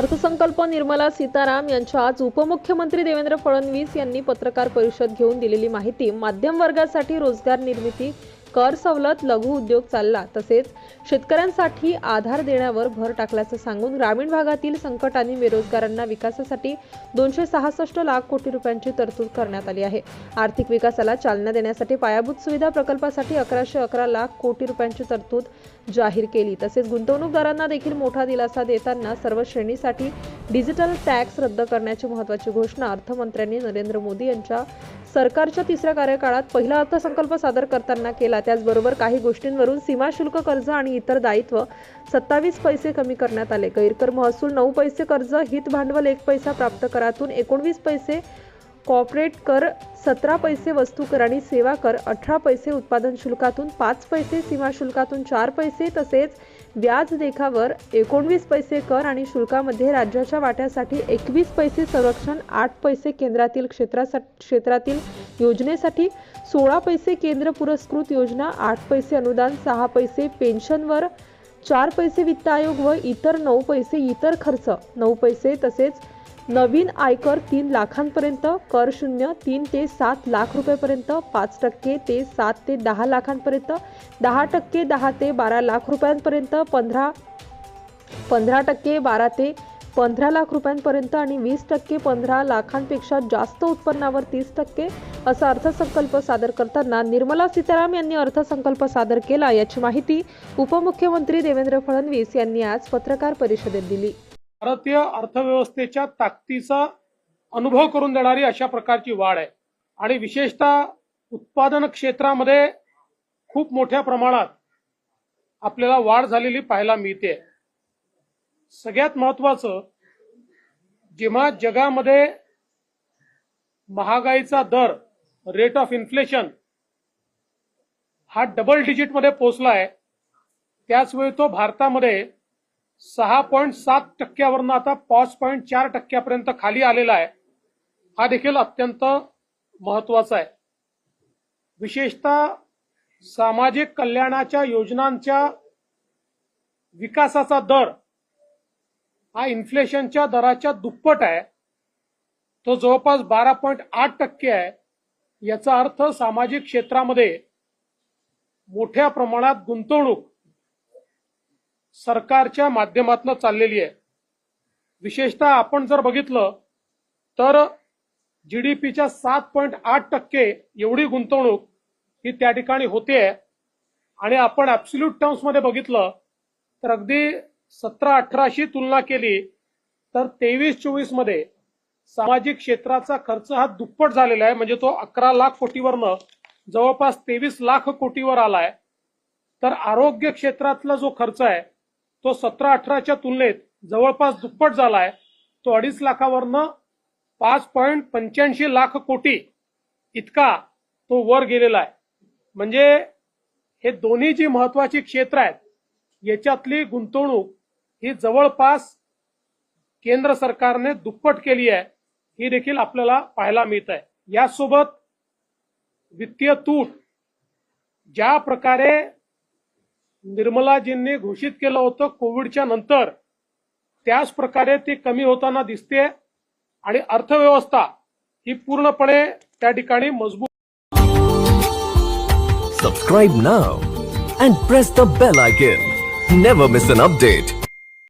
अर्थसंकल्प निर्मला सीताराम यांच्या आज उपमुख्यमंत्री देवेंद्र फडणवीस यांनी पत्रकार परिषद घेऊन दिलेली माहिती माध्यम वर्गासाठी रोजगार निर्मिती कर सवलत लघु उद्योग चालला तसेच शेतकऱ्यांसाठी आधार देण्यावर भर टाकल्याचं सांगून ग्रामीण भागातील संकट आणि बेरोजगारांना विकासासाठी दोनशे सहासष्ट लाख कोटी रुपयांची तरतूद करण्यात आली आहे. आर्थिक विकासाला चालना देण्यासाठी पायाभूत सुविधा प्रकल्पासाठी अकराशे अकरा लाख कोटी रुपयांची तरतूद जाहीर केली. तसेच गुंतवणूकदारांना देखील मोठा दिलासा देताना सर्व श्रेणीसाठी डिजिटल टॅक्स रद्द करण्याची महत्त्वाची घोषणा अर्थमंत्र्यांनी नरेंद्र मोदी यांच्या सरकारच्या तिसऱ्या कार्यकाळात पहिला अर्थसंकल्प सादर करताना केला त्याचबरोबर काही गोष्टींवरून सीमाशुल्क कर्ज आणि इतर दायित्व सत्तावीस पैसे कमी करण्यात आले. गैरकर महसूल नऊ पैसे कर्ज हित भांडवल एक पैसा प्राप्त करातून एकोणवीस पैसे कॉर्पोरेट कर सतरा पैसे वस्तू कर आणि सेवा कर अठरा पैसे उत्पादन शुल्कातून पाच पैसे सीमा शुल्कातून चार पैसे तसेच व्याज देखावर एकोणवीस पैसे कर आणि शुल्कामध्ये राज्याच्या वाट्यासाठी एकवीस पैसे संरक्षण आठ पैसे केंद्रातील क्षेत्रासाठी क्षेत्रातील योजनेसाठी सोळा पैसे केंद्र पुरस्कृत योजना आठ पैसे अनुदान सहा पैसे पेन्शनवर चार पैसे वित्त आयोग व इतर नऊ पैसे इतर खर्च. नऊ पैसे तसेच नवीन आयकर तीन लाखांपर्यंत कर शून्य तीन ते सात लाख रुपयापर्यंत पाच टक्के ते सात ते दहा लाखांपर्यंत दहा टक्के दहा ते बारा लाख रुपयांपर्यंत पंधरा पंधरा टक्के बारा ते पंधरा लाख रुपयांपर्यंत आणि वीस टक्के पंधरा लाखांपेक्षा जास्त उत्पन्नावर तीस टक्के असा अर्थसंकल्प सादर करताना निर्मला सीताराम यांनी अर्थसंकल्प सादर केला याची माहिती उपमुख्यमंत्री देवेंद्र फडणवीस यांनी आज पत्रकार परिषदेत दिली. भारतीय अर्थव्यवस्थेच्या ताकदीचा अनुभव करून देणारी अशा प्रकारची वाढ आहे. आणि विशेषतः उत्पादन क्षेत्रामध्ये खूप मोठ्या प्रमाणात आपल्याला वाढ झालेली पाहायला मिळते. सगळ्यात महत्वाचं जेव्हा जगामध्ये महागाईचा दर रेट ऑफ इन्फ्लेशन हा डबल डिजिटमध्ये पोहोचला आहे त्याचवेळी तो भारतामध्ये सहा पॉईंट सात टक्क्यावरनं आता पाच पॉईंट चार टक्क्यापर्यंत खाली आलेला आहे. हा देखील अत्यंत महत्त्वाचा आहे. विशेषतः सामाजिक कल्याणाच्या योजनांच्या विकासाचा दर हा इन्फ्लेशनच्या दराच्या दुप्पट आहे. तो जवळपास बारा पॉईंट आठ टक्के आहे. याचा अर्थ सामाजिक क्षेत्रामध्ये मोठ्या प्रमाणात गुंतवणूक सरकारच्या माध्यमातून चाललेली आहे. विशेषतः आपण जर बघितलं तर जीडीपीच्या सात पॉईंट आठ टक्के एवढी गुंतवणूक ही त्या ठिकाणी होते आणि आपण ऍब्सल्यूट टर्म्समध्ये बघितलं तर अगदी सतरा अठराशी तुलना केली तर तेवीस चोवीसमध्ये सामाजिक क्षेत्राचा खर्च हा दुप्पट झालेला आहे. म्हणजे तो अकरा लाख कोटीवरनं जवळपास तेवीस लाख कोटीवर आलाय. तर आरोग्य क्षेत्रातला जो खर्च आहे तो सतरा अठराच्या तुलनेत जवळपास दुप्पट झालाय. तो अडीच लाखावरनं पाच पॉईंट पंच्याऐंशी लाख कोटी इतका तो वर गेलेला आहे. म्हणजे हे दोन्ही जी महत्वाची क्षेत्र आहेत याच्यातली गुंतवणूक ही जवळपास केंद्र सरकारने दुप्पट केली आहे ही देखील आपल्याला पाहायला मिळत आहे यासोबत वित्तीय तूट ज्या प्रकारे निर्मलाजींनी घोषित केलं होतं कोविडच्या नंतर त्याच प्रकारे ती कमी होताना दिसते आणि अर्थव्यवस्था ही पूर्णपणे त्या ठिकाणी मजबूत subscribe now and press the bell icon never miss an update